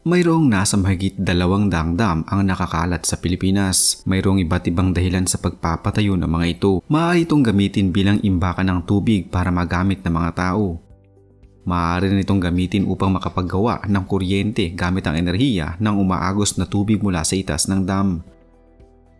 Mayroong nasa mahigit dalawang daang dam ang nakakalat sa Pilipinas. Mayroong iba't ibang dahilan sa pagpapatayo ng mga ito. Maaari itong gamitin bilang imbakan ng tubig para magamit ng mga tao. Maaari rin itong gamitin upang makapaggawa ng kuryente gamit ang enerhiya ng umaagos na tubig mula sa itas ng dam.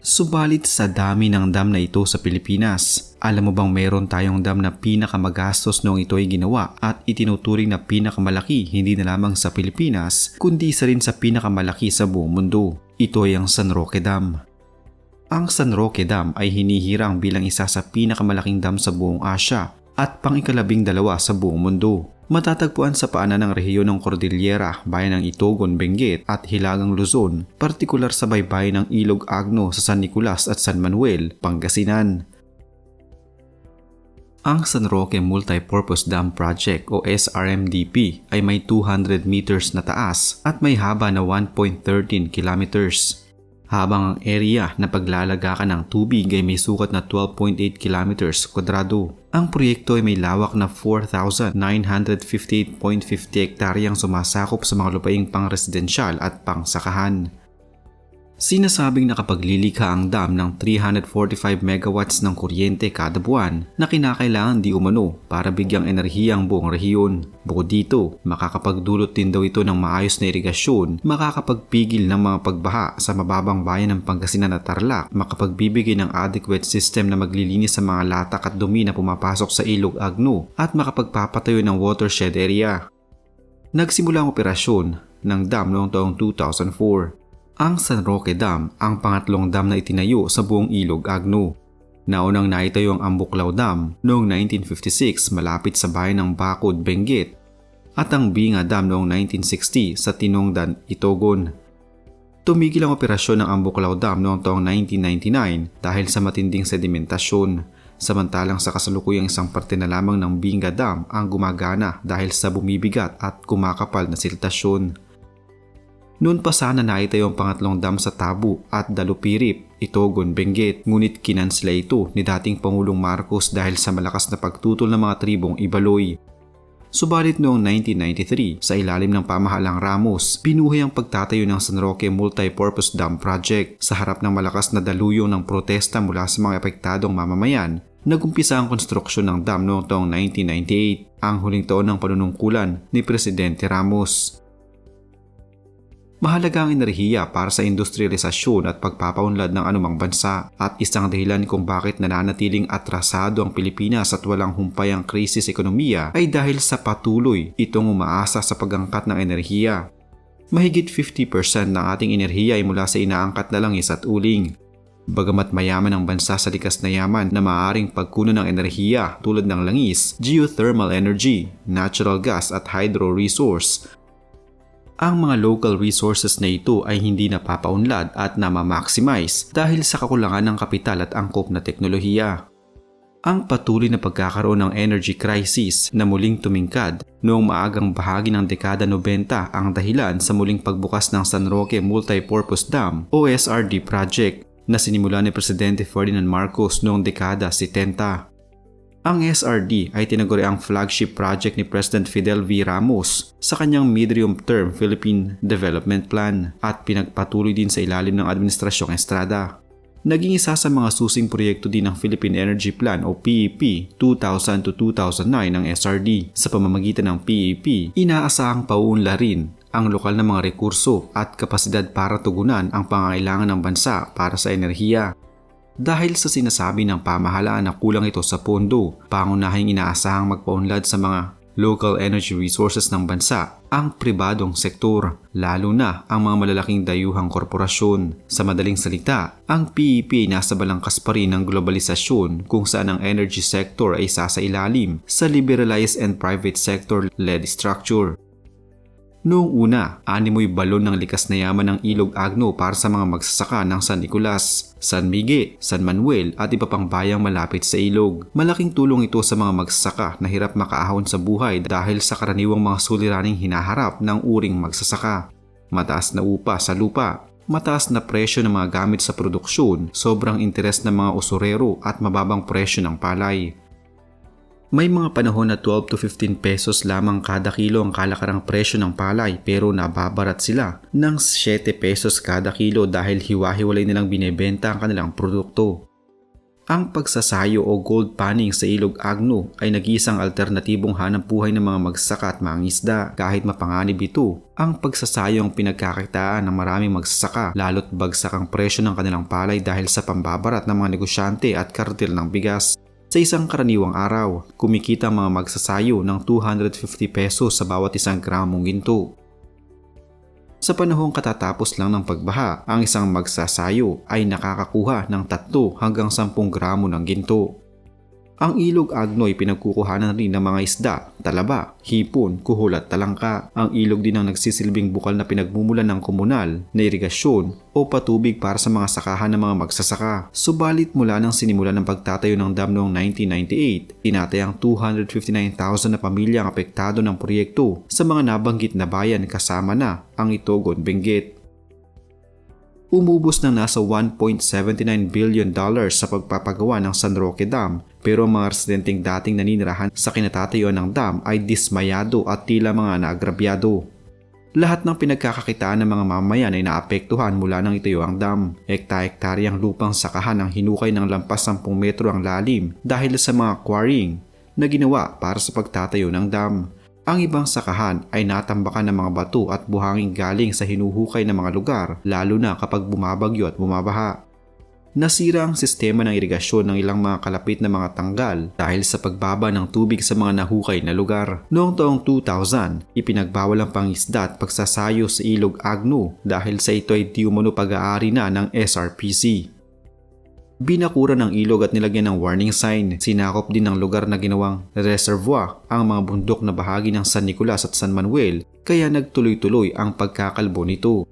Subalit sa dami ng dam na ito sa Pilipinas, alam mo bang meron tayong dam na pinakamagastos noong ito ay ginawa at itinuturing na pinakamalaki hindi na lamang sa Pilipinas kundi isa rin sa pinakamalaki sa buong mundo. Ito ay ang San Roque Dam. Ang San Roque Dam ay hinihirang bilang isa sa pinakamalaking dam sa buong Asya at pang-ikalabing dalawa sa buong mundo. Matatagpuan sa paanan ng rehiyon ng Cordillera, bayan ng Itogon, Benguet at Hilagang Luzon, partikular sa baybayin ng Ilog Agno sa San Nicolas at San Manuel, Pangasinan. Ang San Roque Multipurpose Dam Project o SRMDP ay may 200 meters na taas at may haba na 1.13 kilometers habang ang area na paglalagakan ng tubig ay may sukat na 12.8 kilometers kwadrado. Ang proyekto ay may lawak na 4,958.50 hektaryang sumasakop sa mga lupaing pang-residential at pang-sakahan. Sinasabing nakapaglilikha ang dam ng 345 megawatts ng kuryente kada buwan na kinakailangan di umano para bigyang enerhiya ang buong rehiyon. Bukod dito, makakapagdulot din daw ito ng maayos na irigasyon, makakapagpigil ng mga pagbaha sa mababang bayan ng Pangasinan at Tarlac, makapagbibigay ng adequate system na maglilinis sa mga latak at dumi na pumapasok sa ilog Agno at makapagpapatayo ng watershed area. Nagsimula ang operasyon ng dam noong taong 2004 ang San Roque Dam ang pangatlong dam na itinayo sa buong ilog Agno. Naunang naitayo ang Ambuklaw Dam noong 1956 malapit sa bayan ng Bakod, Benguet at ang Binga Dam noong 1960 sa Tinongdan, Itogon. Tumigil ang operasyon ng Ambuklaw Dam noong taong 1999 dahil sa matinding sedimentasyon samantalang sa kasalukuyang isang parte na lamang ng Binga Dam ang gumagana dahil sa bumibigat at kumakapal na siltasyon. Noon pa sana naitayo ang pangatlong dam sa Tabu at Dalupirip, Itogon, Benguet, ngunit kinansela ito ni dating Pangulong Marcos dahil sa malakas na pagtutol ng mga tribong Ibaloy. Subalit noong 1993, sa ilalim ng pamahalang Ramos, pinuhay ang pagtatayo ng San Roque Multipurpose Dam Project sa harap ng malakas na daluyong ng protesta mula sa mga epektadong mamamayan Nagumpisa ang konstruksyon ng dam noong taong 1998, ang huling taon ng panunungkulan ni Presidente Ramos. Mahalaga ang enerhiya para sa industrialisasyon at pagpapaunlad ng anumang bansa at isang dahilan kung bakit nananatiling atrasado ang Pilipinas at walang humpay ang krisis ekonomiya ay dahil sa patuloy itong umaasa sa pagangkat ng enerhiya. Mahigit 50% ng ating enerhiya ay mula sa inaangkat na langis at uling. Bagamat mayaman ang bansa sa likas na yaman na maaaring pagkuno ng enerhiya tulad ng langis, geothermal energy, natural gas at hydro resource ang mga local resources na ito ay hindi napapaunlad at namamaximize dahil sa kakulangan ng kapital at angkop na teknolohiya. Ang patuloy na pagkakaroon ng energy crisis na muling tumingkad noong maagang bahagi ng dekada 90 ang dahilan sa muling pagbukas ng San Roque Multipurpose Dam o SRD project na sinimula ni Presidente Ferdinand Marcos noong dekada 70. Ang SRD ay tinaguri ang flagship project ni President Fidel V. Ramos sa kanyang medium-term Philippine Development Plan at pinagpatuloy din sa ilalim ng Administrasyong Estrada. Naging isa sa mga susing proyekto din ng Philippine Energy Plan o PEP 2000 to 2009 ng SRD. Sa pamamagitan ng PEP, inaasahang pauunlarin ang lokal na mga rekurso at kapasidad para tugunan ang pangangailangan ng bansa para sa enerhiya dahil sa sinasabi ng pamahalaan na kulang ito sa pondo, pangunahing inaasahang magpaunlad sa mga local energy resources ng bansa ang pribadong sektor, lalo na ang mga malalaking dayuhang korporasyon. Sa madaling salita, ang PEP nasa balangkas pa rin ng globalisasyon kung saan ang energy sector ay isa sa ilalim sa liberalized and private sector-led structure. Noong una, animoy balon ng likas na yaman ng Ilog Agno para sa mga magsasaka ng San Nicolas, San Miguel, San Manuel at iba pang bayang malapit sa ilog. Malaking tulong ito sa mga magsasaka na hirap makaahon sa buhay dahil sa karaniwang mga suliraning hinaharap ng uring magsasaka. Mataas na upa sa lupa, mataas na presyo ng mga gamit sa produksyon, sobrang interes ng mga usurero at mababang presyo ng palay. May mga panahon na 12 to 15 pesos lamang kada kilo ang kalakarang presyo ng palay pero nababarat sila ng 7 pesos kada kilo dahil hiwa-hiwalay nilang binebenta ang kanilang produkto. Ang pagsasayo o gold panning sa ilog Agno ay nag-iisang alternatibong hanap buhay ng mga magsaka at mangisda kahit mapanganib ito. Ang pagsasayo ang pinagkakitaan ng maraming magsasaka lalo't bagsak ang presyo ng kanilang palay dahil sa pambabarat ng mga negosyante at kartel ng bigas. Sa isang karaniwang araw, kumikita ang mga magsasayo ng 250 pesos sa bawat isang gramong ginto. Sa panahong katatapos lang ng pagbaha, ang isang magsasayo ay nakakakuha ng 3 hanggang 10 gramo ng ginto. Ang ilog Agnoy pinagkukuhanan rin ng mga isda, talaba, hipon, kuhol at talangka. Ang ilog din ang nagsisilbing bukal na pinagmumulan ng komunal na irigasyon o patubig para sa mga sakahan ng mga magsasaka. Subalit mula nang sinimulan ng pagtatayo ng dam noong 1998, tinatayang 259,000 na pamilya ang apektado ng proyekto sa mga nabanggit na bayan kasama na ang Itogon Benguet umubos ng nasa 1.79 billion dollars sa pagpapagawa ng San Roque Dam pero ang mga residenteng dating naninirahan sa kinatatayuan ng dam ay dismayado at tila mga naagrabyado. Lahat ng pinagkakakitaan ng mga mamayan ay naapektuhan mula nang itayo ang dam. Ekta-ektaryang lupang sakahan ang hinukay ng lampas 10 metro ang lalim dahil sa mga quarrying na ginawa para sa pagtatayo ng dam. Ang ibang sakahan ay natambakan ng mga bato at buhangin galing sa hinuhukay ng mga lugar lalo na kapag bumabagyo at bumabaha. Nasira ang sistema ng irigasyon ng ilang mga kalapit na mga tanggal dahil sa pagbaba ng tubig sa mga nahukay na lugar. Noong taong 2000, ipinagbawal ang pangisda at pagsasayo sa ilog Agno dahil sa ito ay di umano pag-aari na ng SRPC. Binakura ng ilog at nilagyan ng warning sign. Sinakop din ng lugar na ginawang reservoir ang mga bundok na bahagi ng San Nicolas at San Manuel kaya nagtuloy-tuloy ang pagkakalbo nito.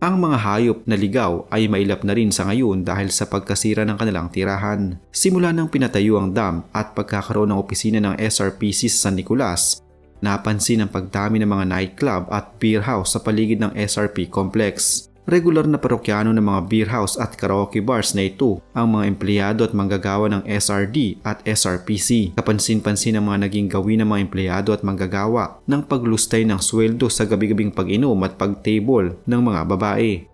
Ang mga hayop na ligaw ay mailap na rin sa ngayon dahil sa pagkasira ng kanilang tirahan. Simula nang pinatayo ang dam at pagkakaroon ng opisina ng SRPC sa San Nicolas, napansin ang pagdami ng mga nightclub at beer house sa paligid ng SRP complex. Regular na parokyano ng mga beer house at karaoke bars na ito ang mga empleyado at manggagawa ng SRD at SRPC. Kapansin-pansin ang mga naging gawin ng mga empleyado at manggagawa ng paglustay ng sweldo sa gabi-gabing pag-inom at pag-table ng mga babae.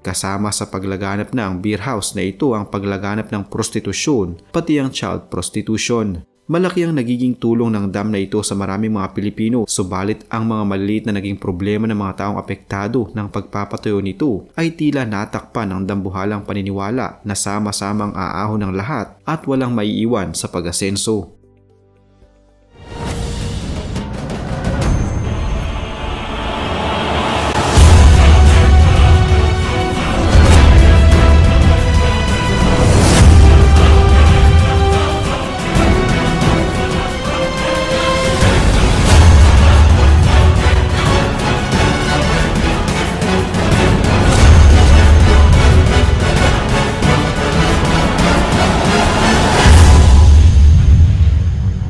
Kasama sa paglaganap ng beer house na ito ang paglaganap ng prostitusyon pati ang child prostitution. Malaki ang nagiging tulong ng dam na ito sa maraming mga Pilipino, subalit ang mga maliliit na naging problema ng mga taong apektado ng pagpapatayo nito ay tila natakpan ng dambuhalang paniniwala na sama-samang aahon ng lahat at walang maiiwan sa pag-asenso.